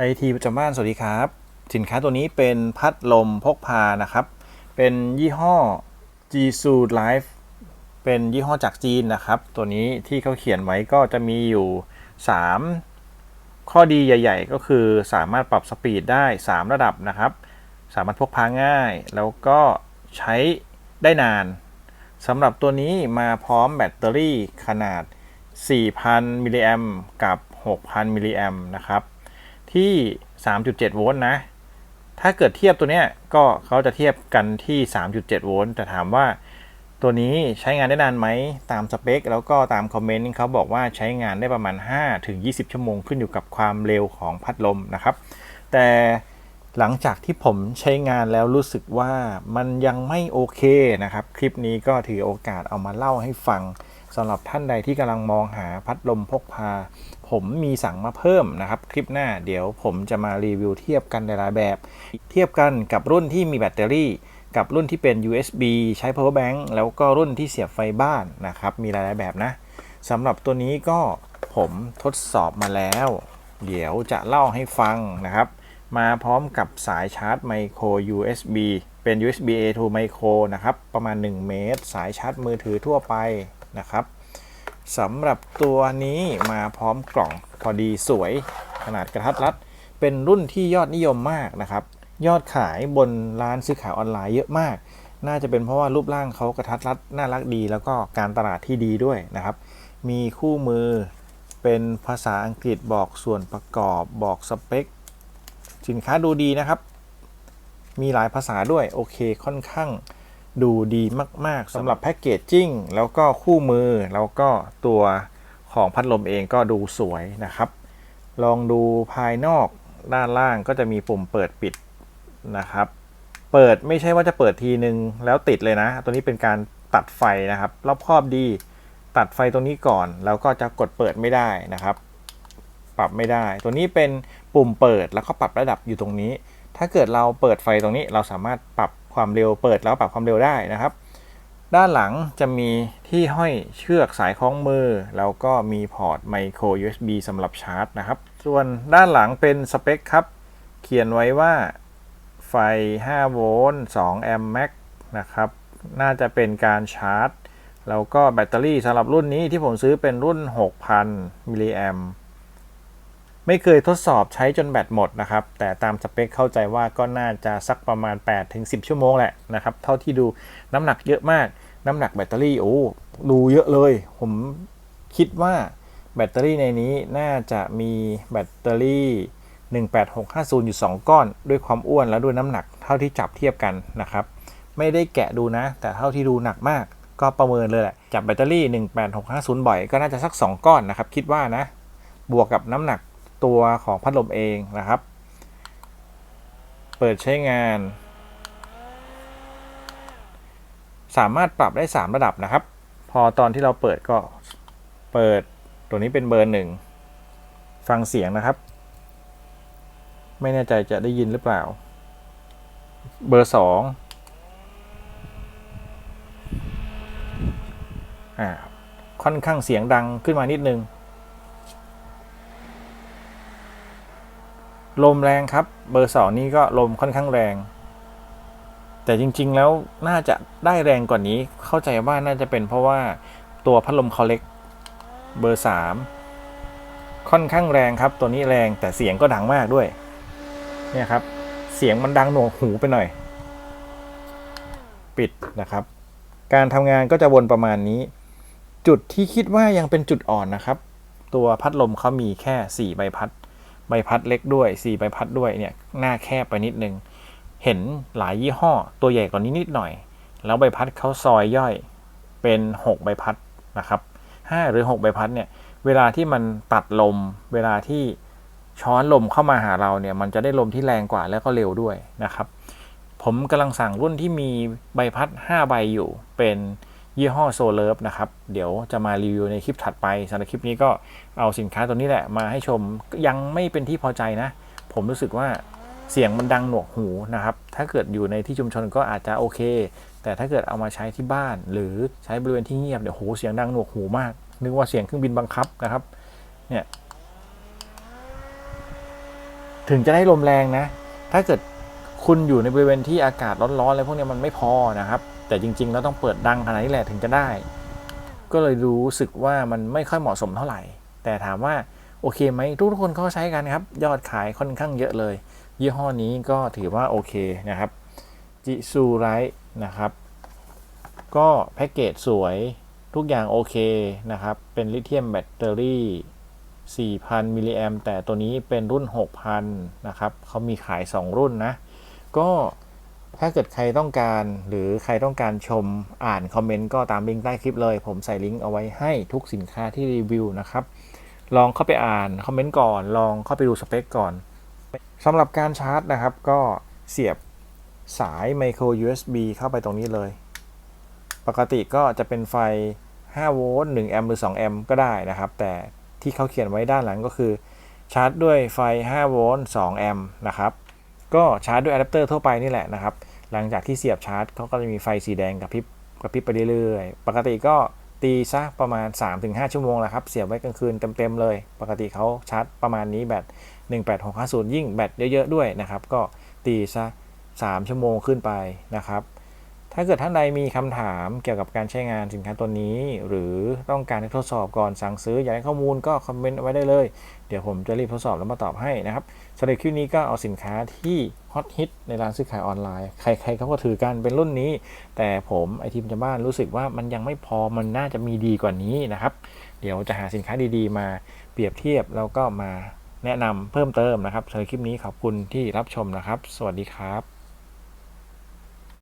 ไอทีประจำบ้านสวัสดีครับ สินค้าตัวนี้เป็นพัดลมพกพานะครับ เป็นยี่ห้อ g s u Life เป็นยี่ห้อจากจีนนะครับ ตัวนี้ที่เขาเขียนไว้ก็จะมีอยู่ 3 ข้อดีใหญ่ ๆ ก็คือสามารถปรับสปีดได้ 3 ระดับนะครับ สามารถพกพาง่าย แล้วก็ใช้ได้นานสำหรับตัวนี้มาพร้อมแบตเตอรี่ขนาด 4,000 มิลลิแอมกับ 6,000 มิลลิแอมนะครับ ที่ 3.7 โวลต์นะ ถ้าเกิดเทียบตัวเนี้ยก็เขาจะเทียบกันที่ 3.7 โวลต์แต่ถามว่าตัวนี้ใช้งานได้นานไหมตามสเปค แล้วก็ตามคอมเมนต์เขาบอกว่าใช้งานได้ประมาณ5ถึง20 ชั่วโมงขึ้นอยู่กับความเร็วของพัดลมนะครับ แต่หลังจากที่ผมใช้งานแล้วรู้สึกว่ามันยังไม่โอเคนะครับ คลิปนี้ก็ถือโอกาสเอามาเล่าให้ฟัง สำหรับท่านใดที่กำลังมองหาพัดลมพกพา ผมมีสั่งมาเพิ่มนะครับ คลิปหน้าเดี๋ยวผมจะมารีวิวเทียบกันในหลายแบบ เทียบกันกับรุ่นที่มีแบตเตอรี่กับรุ่นที่เป็น USB ใช้ power bank แล้วก็รุ่นที่เสียบไฟบ้านนะครับ มีหลายๆแบบนะสำหรับตัวนี้ก็ผมทดสอบมาแล้ว เดี๋ยวจะเล่าให้ฟังนะครับ มาพร้อมกับสายชาร์จไมโคร USB เป็น USB A to micro นะครับ ประมาณ 1 เมตร สายชาร์จมือถือทั่วไป นะครับสำหรับตัวนี้มาพร้อมกล่องพอดีสวยขนาดกระทัดรัด เป็นรุ่นที่ยอดนิยมมากนะครับ ยอดขายบนร้านซื้อขายออนไลน์เยอะมาก น่าจะเป็นเพราะว่ารูปร่างเขากระทัดรัดน่ารักดี แล้วก็การตลาดที่ดีด้วยนะครับ มีคู่มือเป็นภาษาอังกฤษบอกส่วนประกอบบอกสเปค สินค้าดูดีนะครับ มีหลายภาษาด้วยโอเคค่อนข้าง ดูดีมาก ๆสำหรับแพ็กเกจจิ้งแล้วก็คู่มือ แล้วก็ตัวของพัดลมเองก็ดูสวยนะครับ ลองดูภายนอกด้านล่างก็จะมีปุ่มเปิดปิดนะครับ เปิดไม่ใช่ว่าจะเปิดทีนึงแล้วติดเลยนะ ตัวนี้เป็นการตัดไฟนะครับ รอบครอบดี ตัดไฟตรงนี้ก่อน แล้วก็จะกดเปิดไม่ได้นะครับ ปรับไม่ได้ ตัวนี้เป็นปุ่มเปิดแล้วก็ปรับระดับอยู่ตรงนี้ ถ้าเกิดเราเปิดไฟตรงนี้เราสามารถปรับ ความเร็วเปิดแล้วปรับความเร็วได้นะครับ ด้านหลังจะมีที่ห้อยเชือกสายคล้องมือ แล้วก็มีพอร์ตไมโคร USB สำหรับชาร์จนะครับ ส่วนด้านหลังเป็นสเปคครับ เขียนไว้ว่าไฟ 5 โวลต์ 2 แอมป์แม็กนะครับ น่าจะเป็นการชาร์จ แล้วก็แบตเตอรี่สำหรับรุ่นนี้ที่ผมซื้อเป็นรุ่น 6,000 มิลลิแอม ไม่เคยทดสอบใช้จนแบตหมดนะครับ แต่ตามสเปคเข้าใจว่าก็น่าจะสักประมาณ 8-10 ชั่วโมงแหละนะครับ เท่าที่ดูน้ำหนักเยอะมาก น้ำหนักแบตเตอรี่โอ้ดูเยอะเลย ผมคิดว่าแบตเตอรี่ในนี้น่าจะมีแบตเตอรี่ 18650 อยู่ 2 ก้อน ด้วยความอ้วนและด้วยน้ำหนักเท่าที่จับเทียบกันนะครับ ไม่ได้แกะดูนะ แต่เท่าที่ดูหนักมาก ก็ประเมินเลยแหละ จับแบตเตอรี่ 18650 บ่อยก็น่าจะสัก 2 ก้อนนะครับ คิดว่านะ บวกกับน้ำหนัก ตัวของพัดลมเองนะครับ เปิดใช้งาน สามารถปรับได้ 3 ระดับนะครับ พอตอนที่เราเปิดก็เปิดตัวนี้เป็นเบอร์หนึ่งฟังเสียงนะครับ ไม่แน่ใจจะได้ยินหรือเปล่า เบอร์สองอ่าค่อนข้างเสียงดังขึ้นมานิดนึง ลมแรงครับ เบอร์สองนี่ก็ลมค่อนข้างแรง แต่จริง ๆ แล้วน่าจะได้แรงกว่านี้ เข้าใจว่าน่าจะเป็นเพราะว่าตัวพัดลมเขาเล็กเบอร์สามค่อนข้างแรงครับ ตัวนี้แรงแต่เสียงก็ดังมากด้วย เนี่ยครับ เสียงมันดังหนวกหูไปหน่อย ปิดนะครับ การทำงานก็จะวนประมาณนี้ จุดที่คิดว่ายังเป็นจุดอ่อนนะครับ ตัวพัดลมเขามีแค่ 4 ใบพัด ใบพัดเล็กด้วย4ใบพัดด้วยเนี่ยหน้าแคบไปนิดนึง เห็นหลายยี่ห้อตัวใหญ่กว่านี้นิดหน่อย แล้วใบพัดเขาซอยย่อยเป็น 6 ใบพัดนะครับ5หรือ 6 ใบพัดเนี่ยเวลาที่มันตัดลม เวลาที่ช้อนลมเข้ามาหาเราเนี่ยมันจะได้ลมที่แรงกว่าแล้วก็เร็วด้วยนะครับ ผมกำลังสั่งรุ่นที่มีใบพัด 5 ใบอยู่เป็น ยี่ห้อโซเลิฟนะครับ เดี๋ยวจะมารีวิวในคลิปถัดไปสำหรับคลิปนี้ก็เอาสินค้าตัวนี้แหละมาให้ชมยังไม่เป็นที่พอใจนะ ผมรู้สึกว่าเสียงมันดังหนวกหูนะครับ ถ้าเกิดอยู่ในที่ชุมชนก็อาจจะโอเค แต่ถ้าเกิดเอามาใช้ที่บ้าน หรือใช้บริเวณที่เงียบเดี๋ยวโหเสียงดังหนวกหูมาก นึกว่าเสียงเครื่องบินบังคับนะครับ เนี่ย ถึงจะได้ลมแรงนะ ถ้าเกิดคุณอยู่ในบริเวณที่อากาศร้อนๆอะไรพวกนี้มันไม่พอนะครับ แต่จริงๆแล้วต้องเปิดดังขนาดนี้แหละถึงจะได้ ก็เลยรู้สึกว่ามันไม่ค่อยเหมาะสมเท่าไหร่ แต่ถามว่าโอเคไหมทุกๆคนเขาใช้กันครับ ยอดขายค่อนข้างเยอะเลย ยี่ห้อนี้ก็ถือว่าโอเคนะครับจิซูไรนะครับ ก็แพ็กเกจสวยทุกอย่างโอเคนะครับ เป็นลิเธียมแบตเตอรี่ 4,000 มิลลิแอมแต่ตัวนี้เป็นรุ่น 6,000 นะครับเขามีขาย 2 รุ่นนะ ก็ ถ้าเกิดใครต้องการหรือใครต้องการชมอ่านคอมเมนต์ก็ตามลิงก์ใต้คลิปเลย ผมใส่ลิงก์เอาไว้ให้ทุกสินค้าที่รีวิวนะครับ ลองเข้าไปอ่านคอมเมนต์ก่อน ลองเข้าไปดูสเปคก่อนสำหรับการชาร์จนะครับ ก็เสียบสาย micro USB เข้าไปตรงนี้เลย ปกติก็จะเป็นไฟ 5 โวลต์ 1 แอมป์ หรือ 2 แอมป์ก็ได้นะครับ แต่ที่เขาเขียนไว้ด้านหลังก็คือ ชาร์จด้วยไฟ 5 โวลต์ 2 แอมป์นะครับ ก็ชาร์จด้วยอะแดปเตอร์ทั่วไปนี่แหละนะครับ หลังจากที่เสียบชาร์จเขาก็จะมีไฟสีแดงกับพริบกับพริบไปเรื่อยๆ ปกติก็ตีซะประมาณ 3-5 ชั่วโมงแหละครับ เสียบไว้กลางคืนเต็มๆเลย ปกติเขาชาร์จประมาณนี้แบต18650 ยิ่งแบตเยอะๆด้วยนะครับ ก็ตีซะ3ชั่วโมงขึ้นไปนะครับ ถ้าเกิดท่านใดมีคำถามเกี่ยวกับการใช้งานสินค้าตัวนี้ หรือต้องการทดสอบก่อนสั่งซื้ออยากได้ข้อมูลก็คอมเมนต์ไว้ได้เลย เดี๋ยวผมจะรีบทดสอบแล้วมาตอบให้นะครับสำหรับคลิปนี้ก็เอาสินค้าที่ฮอตฮิตในร้านซื้อขายออนไลน์ ใครๆเขาก็ถือกันเป็นรุ่นนี้ แต่ผมไอทีมชาวบ้านรู้สึกว่ามันยังไม่พอมันน่าจะมีดีกว่านี้นะครับ เดี๋ยวจะหาสินค้าดีๆ มาเปรียบเทียบแล้วก็มาแนะนำเพิ่มเติมนะครับสำหรับคลิปนี้ขอบคุณที่รับชมนะครับ สวัสดีครับ